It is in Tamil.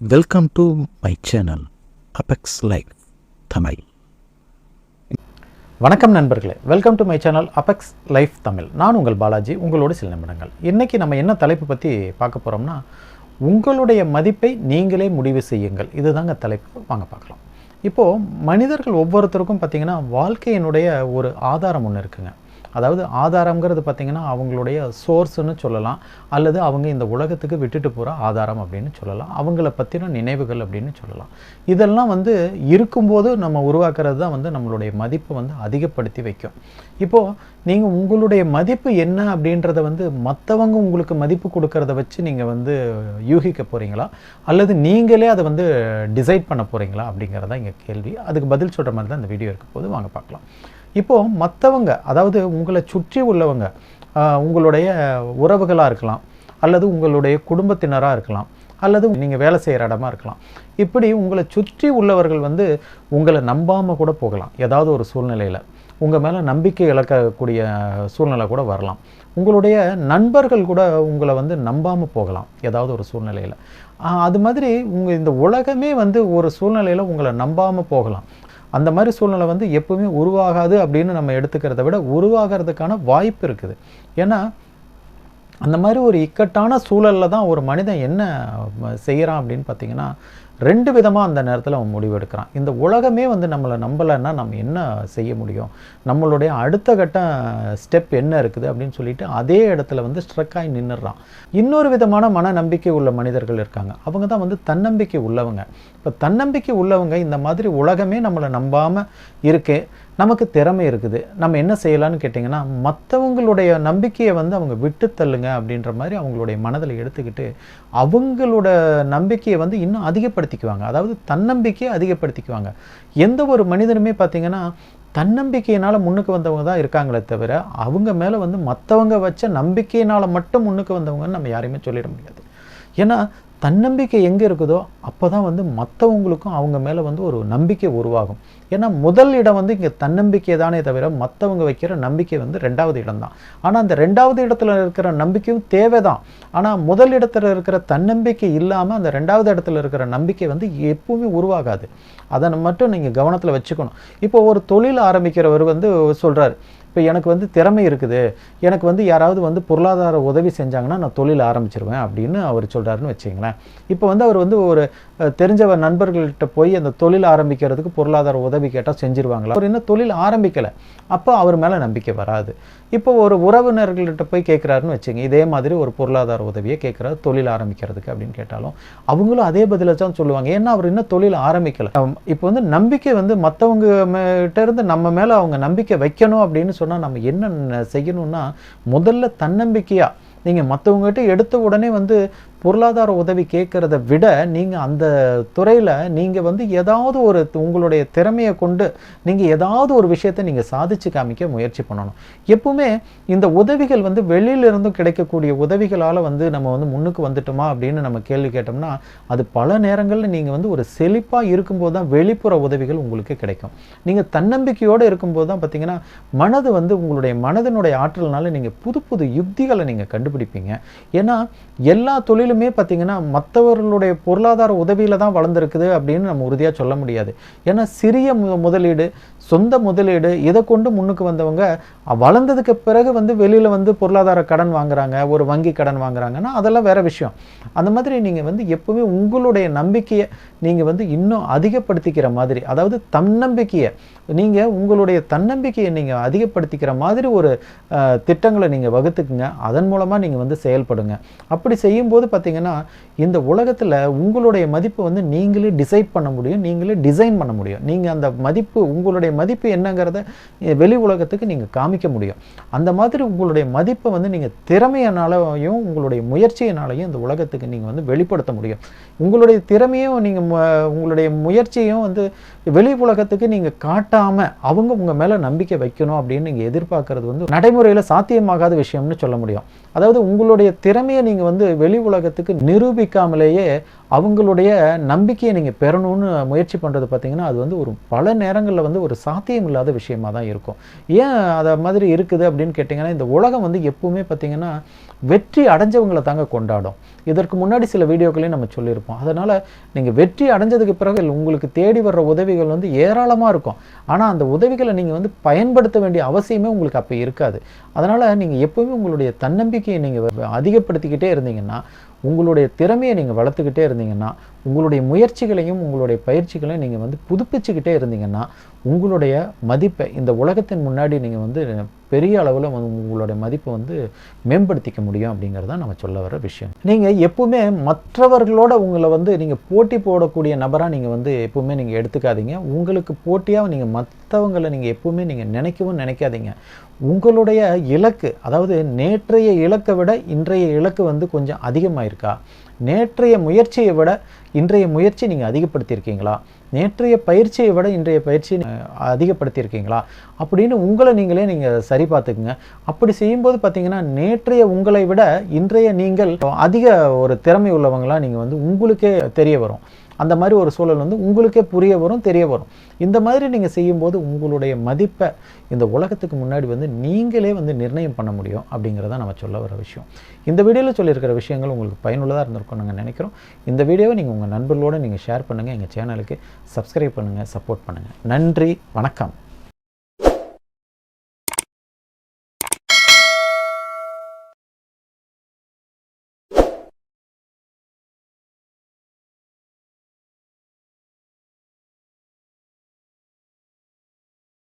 Welcome to my channel Apex life Tamil வணக்கம் நண்பர்களே. Welcome to my channel Apex life Tamil நான் உங்கள் பாலாஜி உங்களோட சில நிமிடங்கள். இன்றைக்கி நம்ம என்ன தலைப்பு பற்றி பார்க்க போகிறோம்னா உங்களுடைய மதிப்பை நீங்களே முடிவு செய்யுங்கள். இதுதாங்க தலைப்பு. வாங்க பார்க்கலாம். இப்போது மனிதர்கள் ஒவ்வொருத்தருக்கும் பார்த்திங்கன்னா வாழ்க்கையினுடைய ஒரு ஆதாரம் ஒன்று இருக்குங்க. அதாவது ஆதாரங்கிறது பார்த்திங்கன்னா அவங்களுடைய சோர்ஸ்னு சொல்லலாம். அல்லது அவங்க இந்த உலகத்துக்கு விட்டுட்டு போகிற ஆதாரம் அப்படின்னு சொல்லலாம். அவங்கள பற்றின நினைவுகள் அப்படின்னு சொல்லலாம். இதெல்லாம் வந்து இருக்கும்போது நம்ம உருவாக்குறது தான் வந்து நம்மளுடைய மதிப்பை வந்து அதிகப்படுத்தி வைக்கும். இப்போது நீங்கள் உங்களுடைய மதிப்பு என்ன அப்படின்றத வந்து மற்றவங்க உங்களுக்கு மதிப்பு கொடுக்கறத வச்சு நீங்கள் வந்து யூகிக்க போகிறீங்களா அல்லது நீங்களே அதை வந்து டிசைட் பண்ண போகிறீங்களா அப்படிங்கிறதான் இங்கே கேள்வி. அதுக்கு பதில் சொல்கிற மாதிரி தான் இந்த வீடியோ இருக்க போது வாங்க பார்க்கலாம். இப்போது மற்றவங்க அதாவது உங்களை சுற்றி உள்ளவங்க உங்களுடைய உறவுகளாக இருக்கலாம் அல்லது உங்களுடைய குடும்பத்தினராக இருக்கலாம் அல்லது நீங்கள் வேலை செய்கிற இடமா இருக்கலாம். இப்படி உங்களை சுற்றி உள்ளவர்கள் வந்து உங்களை நம்பாமல் கூட போகலாம் ஏதாவது ஒரு சூழ்நிலையில். உங்கள் மேலே நம்பிக்கை இழக்கக்கூடிய சூழ்நிலை கூட வரலாம். உங்களுடைய நண்பர்கள் கூட உங்களை வந்து நம்பாமல் போகலாம் ஏதாவது ஒரு சூழ்நிலையில். அது மாதிரி உங்கள் இந்த உலகமே வந்து ஒரு சூழ்நிலையில் உங்களை நம்பாமல் போகலாம். அந்த மாதிரி சூழ்நிலை வந்து எப்பவுமே உருவாகாது அப்படின்னு நம்ம எடுத்துக்கிறத விட உருவாகிறதுக்கான வாய்ப்பு இருக்குது. ஏன்னா அந்த மாதிரி ஒரு இக்கட்டான சூழலில் தான் ஒரு மனிதன் என்ன செய்கிறான் அப்படின்னு பார்த்தீங்கன்னா ரெண்டு விதமாக அந்த நேரத்தில் அவன் முடிவு எடுக்கிறான் இந்த உலகமே வந்து நம்மளை நம்பலைன்னா நம்ம என்ன செய்ய முடியும்? நம்மளுடைய அடுத்த கட்ட ஸ்டெப் என்ன இருக்குது அப்படின்னு சொல்லிட்டு அதே இடத்துல வந்து ஸ்ட்ரக் ஆகி நின்றுறான் இன்னொரு விதமான மன நம்பிக்கை உள்ள மனிதர்கள் இருக்காங்க. அவங்க தான் வந்து தன்னம்பிக்கை உள்ளவங்க. இப்போ தன்னம்பிக்கை உள்ளவங்க இந்த மாதிரி உலகமே நம்மளை நம்பாமல் இருக்குது நமக்கு திறமை இருக்குது. நம்ம என்ன செய்யலான்னு கேட்டிங்கன்னா மற்றவங்களுடைய நம்பிக்கையை வந்து அவங்க விட்டு தள்ளுங்க அப்படின்ற மாதிரி அவங்களுடைய மனதில் எடுத்துக்கிட்டு அவங்களோட நம்பிக்கையை வந்து இன்னும் அதிகப்படுத்திக்குவாங்க. அதாவது தன்னம்பிக்கையை அதிகப்படுத்திக்குவாங்க. எந்த ஒரு மனிதனுமே பார்த்திங்கன்னா தன்னம்பிக்கையினால் முன்னுக்கு வந்தவங்க தான் இருக்காங்களே தவிர அவங்க மேலே வந்து மற்றவங்க வச்ச நம்பிக்கையினால் மட்டும் முன்னுக்கு வந்தவங்கன்னு நம்ம யாரையுமே சொல்லிட முடியாது. ஏன்னா தன்னம்பிக்கை எங்கே இருக்குதோ அப்போ தான் வந்து மற்றவங்களுக்கும் அவங்க மேலே வந்து ஒரு நம்பிக்கை உருவாகும். ஏன்னா முதல் இடம் வந்து இங்கே தன்னம்பிக்கை தானே தவிர மற்றவங்க வைக்கிற நம்பிக்கை வந்து ரெண்டாவது இடம் தான் ஆனால் அந்த ரெண்டாவது இடத்துல இருக்கிற நம்பிக்கையும் தேவை தான் ஆனால் முதல் இடத்துல இருக்கிற தன்னம்பிக்கை இல்லாமல் அந்த ரெண்டாவது இடத்துல இருக்கிற நம்பிக்கை வந்து எப்பவுமே உருவாகாது. அதை மட்டும் நீங்கள் கவனத்தில் வச்சுக்கணும். இப்போ ஒரு தொழில் ஆரம்பிக்கிறவர் வந்து சொல்கிறார் இப்போ எனக்கு வந்து திறமை இருக்குது. எனக்கு வந்து யாராவது வந்து பொருளாதார உதவி செஞ்சாங்கன்னா நான் தொழில் ஆரம்பிச்சிருவேன் அப்படின்னு அவர் சொல்கிறாருன்னு வச்சுங்களேன் இப்போ வந்து அவர் வந்து ஒரு தெரிஞ்சவர் நண்பர்கள்கிட்ட போய் அந்த தொழில் ஆரம்பிக்கிறதுக்கு பொருளாதார உதவி கேட்டால் செஞ்சிருவாங்களா? அவர் இன்னும் தொழில் ஆரம்பிக்கலை. அப்போ அவர் மேலே நம்பிக்கை வராது. இப்போ ஒரு உறவினர்கள்கிட்ட போய் கேட்குறாருன்னு வச்சுங்க இதே மாதிரி ஒரு பொருளாதார உதவியை கேட்குறாரு தொழில் ஆரம்பிக்கிறதுக்கு அப்படின்னு கேட்டாலும் அவங்களும் அதே பதிலை தான் சொல்லுவாங்க. ஏன்னா அவர் இன்னும் தொழில் ஆரம்பிக்கலை. இப்போ வந்து நம்பிக்கை வந்து மற்றவங்க கிட்ட இருந்து நம்ம மேலே அவங்க நம்பிக்கை வைக்கணும் அப்படின்னு சொன்னால் நம்ம என்ன செய்யணும்னா முதல்ல தன்னம்பிக்கையாக நீங்கள் மற்றவங்ககிட்ட எடுத்த உடனே வந்து பொருளாதார உதவி கேட்குறத விட நீங்கள் அந்த துறையில் நீங்கள் வந்து ஏதாவது ஒரு உங்களுடைய திறமையை கொண்டு நீங்கள் ஏதாவது ஒரு விஷயத்தை நீங்கள் சாதிச்சு காமிக்க முயற்சி பண்ணணும். எப்பவுமே இந்த உதவிகள் வந்து வெளியிலிருந்தும் கிடைக்கக்கூடிய உதவிகளால் வந்து நம்ம வந்து முன்னுக்கு வந்துட்டோமா அப்படின்னு நம்ம கேள்வி கேட்டோம்னா அது பல நேரங்களில் நீங்கள் வந்து ஒரு செழிப்பாக இருக்கும்போது தான் வெளிப்புற உதவிகள் உங்களுக்கு கிடைக்கும். நீங்கள் தன்னம்பிக்கையோடு இருக்கும்போது தான் பார்த்தீங்கன்னா மனது வந்து உங்களுடைய மனதினுடைய ஆற்றல்னால நீங்கள் புது புது யுக்திகளை நீங்கள் கண்டுபிடிப்பீங்க. ஏன்னா எல்லா தொழிலும் பார்த்தீங்கன்னா மற்றவர்களுடைய பொருளாதார உதவியில் தான் வளர்ந்துருக்குது அப்படின்னு நம்ம உறுதியாக சொல்ல முடியாது. ஏன்னா சிறிய மு- முதலீடு சொந்த முதலீடு இதை கொண்டு முன்னுக்கு வந்தவங்க வளர்ந்ததுக்கு பிறகு வந்து வெளியில் வந்து பொருளாதார கடன் வாங்குறாங்க ஒரு வங்கி கடன் வாங்குறாங்கன்னா அதெல்லாம் வேற விஷயம். அந்த மாதிரி நீங்கள் வந்து எப்போவுமே உங்களுடைய நம்பிக்கையை நீங்கள் வந்து இன்னும் அதிகப்படுத்திக்கிற மாதிரி அதாவது தன்னம்பிக்கையை நீங்கள் உங்களுடைய தன்னம்பிக்கையை நீங்கள் அதிகப்படுத்திக்கிற மாதிரி ஒரு திட்டங்களை நீங்கள் வகுத்துக்குங்க. அதன் மூலமாக நீங்கள் வந்து செயல்படுங்க. அப்படி செய்யும்போது பார்த்தீங்கன்னா இந்த உலகத்தில் உங்களுடைய மதிப்பு வந்து நீங்களே டிசைட் பண்ண முடியும் நீங்களே டிசைன் பண்ண முடியும். நீங்கள் அந்த மதிப்பு உங்களுடைய மதிப்பு என்னங்கிறத வெளி உலகத்துக்கு நீங்கள் காமிக்க முடியும். அந்த மாதிரி உங்களுடைய மதிப்பை வந்து நீங்கள் திறமையினாலையும் உங்களுடைய முயற்சியினாலையும் இந்த உலகத்துக்கு நீங்கள் வந்து வெளிப்படுத்த முடியும். உங்களுடைய திறமையும் நீங்கள் உங்களுடைய முயற்சியும் வந்து வெளி உலகத்துக்கு நீங்கள் காட்டாமல் அவங்க உங்கள் மேலே நம்பிக்கை வைக்கணும் அப்படின்னு நீங்கள் எதிர்பார்க்கறது வந்து நடைமுறையில் சாத்தியமாகாத விஷயம்னு சொல்ல முடியும். அதாவது உங்களுடைய திறமையை நீங்கள் வந்து வெளி உலகத்துக்கு நிரூபிக்காமலேயே அவங்களுடைய நம்பிக்கையை நீங்கள் பெறணும்னு முயற்சி பண்ணுறது பார்த்தீங்கன்னா அது வந்து ஒரு பல நேரங்களில் வந்து ஒரு சாத்தியம் இல்லாத விஷயமாக தான் இருக்கும். ஏன் அதை மாதிரி இருக்குது அப்படின்னு கேட்டிங்கன்னா இந்த உலகம் வந்து எப்பவுமே பார்த்தீங்கன்னா வெற்றி அடைஞ்சவங்களை தாங்க கொண்டாடும். இதற்கு முன்னாடி சில வீடியோக்களையும் நம்ம சொல்லியிருப்போம். அதனால் நீங்கள் வெற்றி அடைஞ்சதுக்கு பிறகு உங்களுக்கு தேடி வர்ற உதவிகள் வந்து ஏராளமாக இருக்கும். ஆனால் அந்த உதவிகளை நீங்கள் வந்து பயன்படுத்த வேண்டிய அவசியமே உங்களுக்கு அப்போ இருக்காது. அதனால் நீங்கள் எப்போவுமே உங்களுடைய தன்னம்பிக்கையை நீங்கள் அதிகப்படுத்திக்கிட்டே இருந்தீங்கன்னா உங்களுடைய திறமையை நீங்கள் வளர்த்துக்கிட்டே இருந்தீங்கன்னா உங்களுடைய முயற்சிகளையும் உங்களுடைய பயிற்சிகளையும் நீங்கள் வந்து புதுப்பிச்சுக்கிட்டே இருந்தீங்கன்னா உங்களுடைய மதிப்பை இந்த உலகத்தின் முன்னாடி நீங்கள் வந்து பெரிய அளவில் வந்து உங்களுடைய மதிப்பை வந்து மேம்படுத்திக்க முடியும் அப்படிங்கிறது தான் நம்ம சொல்ல வர விஷயம். நீங்கள் எப்போவுமே மற்றவர்களோட உங்களை வந்து நீங்கள் போட்டி போடக்கூடிய நபராக நீங்கள் வந்து எப்போவுமே நீங்கள் எடுத்துக்காதீங்க. உங்களுக்கு போட்டியாக நீங்கள் மற்றவங்களை நீங்கள் எப்போவுமே நீங்கள் நினைக்கவும் நினைக்காதீங்க. உங்களுடைய இலக்கு அதாவது நேற்றைய இலக்கை விட இன்றைய இலக்கு வந்து கொஞ்சம் का। நேற்றைய முயற்சியை விட இன்றைய முயற்சி நீங்கள் அதிகப்படுத்தியிருக்கீங்களா? நேற்றைய பயிற்சியை விட இன்றைய பயிற்சி அதிகப்படுத்தியிருக்கீங்களா? அப்படின்னு உங்களை நீங்களே நீங்கள் சரி பார்த்துக்குங்க. அப்படி செய்யும்போது பார்த்தீங்கன்னா நேற்றைய உங்களை விட இன்றைய நீங்கள் அதிக ஒரு திறமை உள்ளவங்களாக நீங்கள் வந்து உங்களுக்கே தெரிய வரும். அந்த மாதிரி ஒரு சூழல் வந்து உங்களுக்கே புரிய வரும் தெரிய வரும். இந்த மாதிரி நீங்கள் செய்யும்போது உங்களுடைய மதிப்பை இந்த உலகத்துக்கு முன்னாடி வந்து நீங்களே வந்து நிர்ணயம் பண்ண முடியும் அப்படிங்கிறத நம்ம சொல்ல வர விஷயம். இந்த வீடியோவில் சொல்லியிருக்கிற விஷயங்கள் உங்களுக்கு பயனுள்ளதாக இருந்திருக்கும். நாங்கள் நினைக்கிறோம். இந்த வீடியோவை நீங்கள் உங்கள் நண்பர்களோடு நீங்கள் ஷேர் பண்ணுங்கள் எங்கள் சேனலுக்கு சப்ஸ்கிரைப் பண்ணுங்கள் சப்போர்ட் பண்ணுங்கள் நன்றி வணக்கம்.